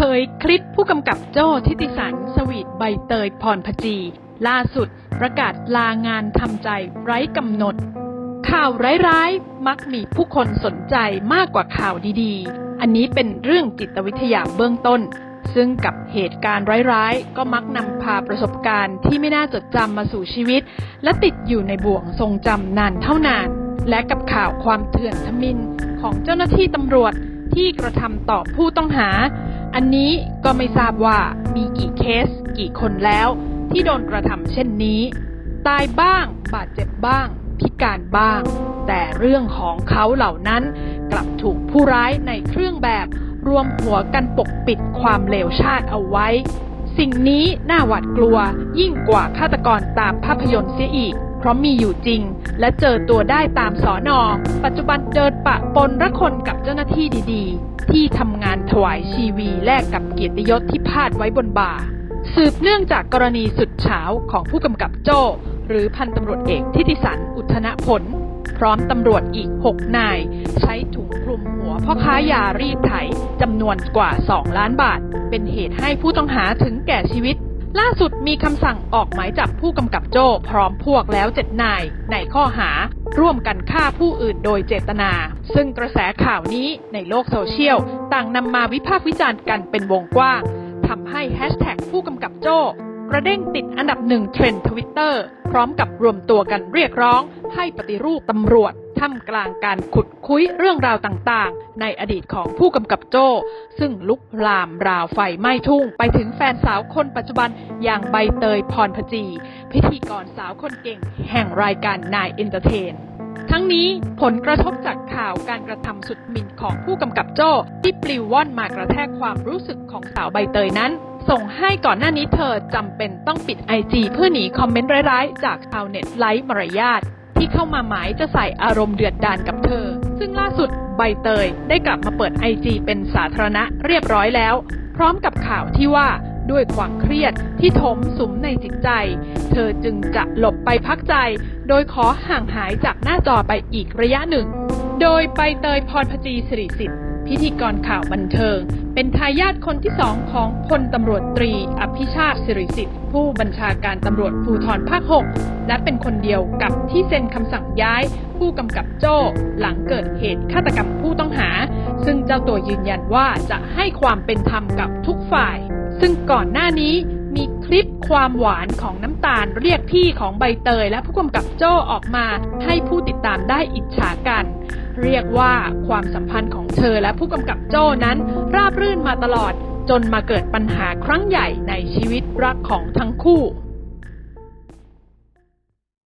ผยคลิปผู้กำกับโจ้ทิติสัน สวีทใบเตยพรพจี ล่าสุดประกาศลางานทำใจไร้กำหนด ข่าวร้ายๆ มักมีผู้คนสนใจมากกว่าข่าวดีๆ อันนี้เป็นเรื่องจิตวิทยาเบื้องต้น ซึ่งกับเหตุการณ์ร้ายๆ ก็มักนำพาประสบการณ์ที่ไม่น่าจดจำมาสู่ชีวิต และติดอยู่ในบ่วงทรงจำนานเท่านาน และกับข่าวความเถื่อนทมินของเจ้าหน้าที่ตำรวจที่กระทำต่อผู้ต้องหา อันนี้ก็ไม่ทราบว่ามีกี่เคสกี่คนแล้ว ที่โดนกระทำเช่นนี้ ตายบ้าง บาดเจ็บบ้าง พิการบ้าง แต่เรื่องของเขาเหล่านั้น กลับถูกผู้ร้ายในเครื่องแบบรวมหัวกันปกปิดความเลวชาติเอาไว้ สิ่งนี้น่าหวาดกลัวยิ่งกว่าฆาตกรตามภาพยนตร์เสียอีก เพราะมีอยู่จริง และเจอตัวได้ตามสอนอ ปัจจุบันเดินปะปนระคนกับเจ้าหน้าที่ดีๆ ที่ทำงานถวายชีวีแลกกับเกียรติยศที่พาดไว้บนบ่า สืบเนื่องจากกรณีสุดเฉาของผู้กำกับโจ้ หรือพันตำรวจเอกทิติสันอุทนผล พร้อมตำรวจอีก 6 นาย ใช้ถุงคลุมหัวพ่อค้ายารีดไถจำนวนกว่า 2 ล้านบาท เป็นเหตุให้ผู้ต้องหาถึงแก่ชีวิต ล่าสุดมีคำสั่งออกหมายจับผู้กำกับโจ้พร้อมพวกแล้ว7นายในข้อหา ร่วมกันฆ่าผู้อื่นโดยเจตนา ซึ่งกระแสข่าวนี้ในโลกโซเชียล ต่างนำมาวิพากษ์วิจารณ์กันเป็นวงกว้างทำให้แฮชแท็กผู้กำกับโจ้กระเด้งติดอันดับหนึ่งเทรนด์ทวิตเตอร์พร้อมกับรวมตัวกันเรียกร้องให้ปฏิรูปตำรวจ ท่ามกลางการขุดคุ้ยเรื่องราวต่างๆ ในอดีตของผู้กำกับโจ้ ซึ่งลุกลามราวไฟไหม้ทุ่ง ไปถึงแฟนสาวคนปัจจุบันอย่างใบเตยพรพจี พิธีกรสาวคนเก่งแห่งรายการนายเอนเตอร์เทนทั้งนี้ผลกระทบจากข่าวการกระทำสุดหมิ่นของผู้กำกับโจ้ ที่ปลิวว่อนมากระแทกความรู้สึกของสาวใบเตยนั้น ส่งให้ก่อนหน้านี้เธอจำเป็นต้องปิดไอจีเพื่อหนีคอมเมนต์ร้ายๆ จากชาวเน็ตไร้มารยาท ที่เข้ามาหมายจะใส่อารมณ์เดือดดานกับเธอ ซึ่งล่าสุดใบเตยได้กลับมาเปิดไอจีเป็นสาธารณะเรียบร้อยแล้ว พร้อมกับข่าวที่ว่าด้วยความเครียดที่ถมสุมในจิตใจ เธอจึงจะหลบไปพักใจ โดยขอห่างหายจากหน้าจอไปอีกระยะหนึ่ง โดยใบเตยพรพจีสิริสิทธิ์ พิธีกรข่าวบันเทิง เป็นทายาทคนที่สองของพลตำรวจตรี อภิชาติสิริสิทธิ์ ผู้บัญชาการตำรวจภูธรภาค 6 และเป็นคนเดียวกับที่เซ็นคำสั่งย้าย ผู้กำกับโจ้หลังเกิดเหตุฆาตกรรมผู้ต้องหา ซึ่งเจ้าตัวยืนยันว่าจะให้ความเป็นธรรมกับทุกฝ่าย ซึ่งก่อนหน้านี้ ลิปความหวานของน้ำตาลเรียกพี่ของใบเตย และผู้กำกับโจ้ออกมาให้ผู้ติดตามได้อิจฉากัน เรียกว่าความสัมพันธ์ของเธอและผู้กำกับโจ้นั้น ราบรื่นมาตลอดจนมาเกิดปัญหาครั้งใหญ่ในชีวิตรักของทั้งคู่